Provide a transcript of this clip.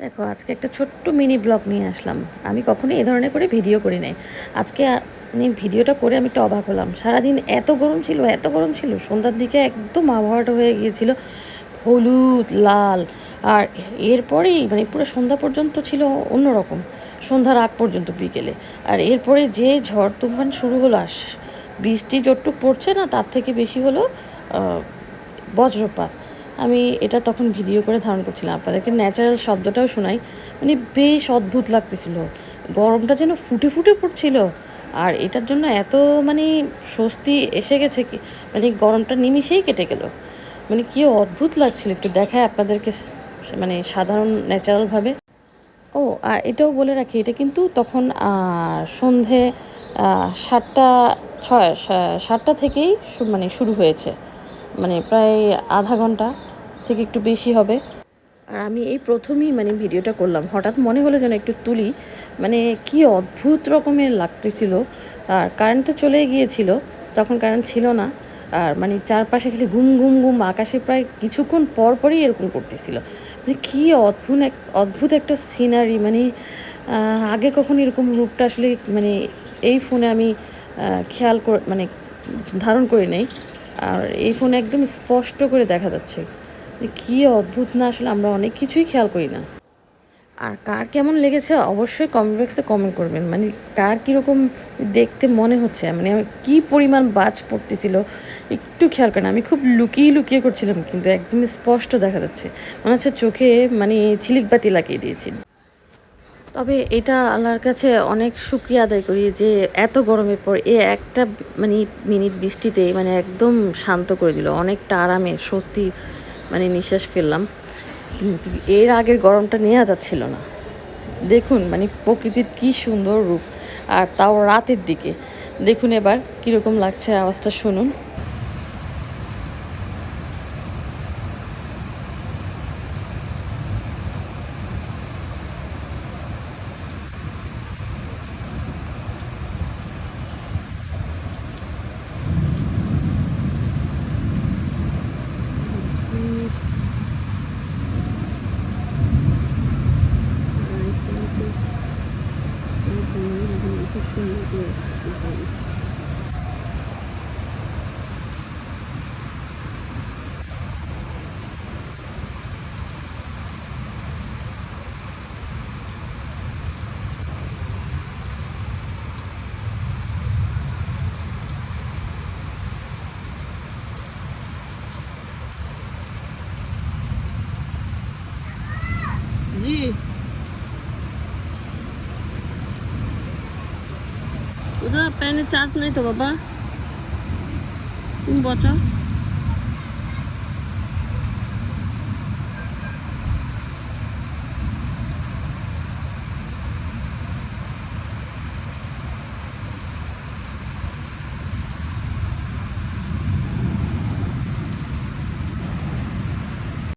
দেখো, আজকে একটা ছোট্ট মিনি ব্লগ নিয়ে আসলাম। আমি কখনো এই ধরনের করে ভিডিও করি নাই। আজকে আ- মানে ভিডিওটা করে আমি একটু অবাক হলাম। সারাদিন এত গরম ছিল, এত গরম ছিল, সন্ধ্যার দিকে একদম আবহাওয়াটা হয়ে গিয়েছিল, হলুদ, লাল, আর এরপরেই মানে পুরো সন্ধ্যা পর্যন্ত ছিল অন্যরকম, সন্ধ্যার আগ পর্যন্ত বিকেলে। আর এরপরে যে ঝড় তুফান শুরু হলো আস বৃষ্টি যতটুক পড়ছে না, তার থেকে বেশি হলো বজ্রপাত। আমি এটা তখন ভিডিও করে ধারণ করছিলাম আপনাদেরকে ন্যাচারাল শব্দটাও শোনাই। মানে বেশ অদ্ভুত লাগতেছিল। গরমটা যেন ফুটে ফুটে পড়ছিল। আর এটার জন্য এত মানে স্বস্তি এসে গেছে কি মানে গরমটা নিমিষেই কেটে গেল। মানে কি অদ্ভুত লাগছিল একটু দেখায় আপনাদেরকে মানে সাধারণ ন্যাচারালভাবে ও, আর এটাও বলে রাখি, এটা কিন্তু তখন সন্ধে সাতটা, ছয় সাতটা থেকেই মানে শুরু হয়েছে। মানে প্রায় আধা ঘণ্টা। থেকে একটু বেশি হবে। আর আমি এই প্রথমেই মানে ভিডিওটা করলাম। হঠাৎ মনে হলো যেন একটু তুলি। মানে কি অদ্ভুত রকমের লাগতেছিল। আর কারেন্ট তো চলে গিয়েছিল। তখন কারেন্ট ছিল না। আর মানে চারপাশে খালি ঘুম ঘুম ঘুম আকাশে প্রায় কিছুক্ষণ পর পরই এরকম করতেছিল। মানে কী অদ্ভুত এক, অদ্ভুত একটা সিনারি মানে আগে কখন এরকম রূপটা আসলে মানে এই ফোনে আমি খেয়াল কর মানে ধারণ করি নাই। আর এই ফোনে একদম স্পষ্ট করে দেখা যাচ্ছে। কি অদ্ভুত না, আসলে আমরা অনেক কিছুই খেয়াল করি না। আর কার কেমন লেগেছে অবশ্যই কমেন্ট বক্সে কমেন্ট করবেন। মানে কার কীরকম দেখতে মনে হচ্ছে? মানে কী পরিমাণ বাজ পড়তেছিল, একটু খেয়াল করেন। আমি খুব লুকিয়ে লুকিয়ে করছিলাম, কিন্তু একদম স্পষ্ট দেখা যাচ্ছে। মনে হচ্ছে চোখে মানে ঝিলিক বাতি লাগিয়ে দিয়েছি। তবে এটা আল্লাহর কাছে অনেক শুক্রিয়া আদায় করি যে, এত গরমের পর এ একটা মানে মিনিট বৃষ্টিতে মানে একদম শান্ত করে দিল। অনেকটা আরামে, স্বস্তি মানে নিঃশ্বাস ফেললাম। কিন্তু এর আগের গরমটা নেওয়া যাচ্ছিল না। দেখুন মানে প্রকৃতির কি সুন্দর রূপ। আর তাও রাতের দিকে। দেখুন এবার কীরকম লাগছে আওয়াজটা, শুনুন। ওদের প্যানের চার্জ নেই তো বাবা। তুমি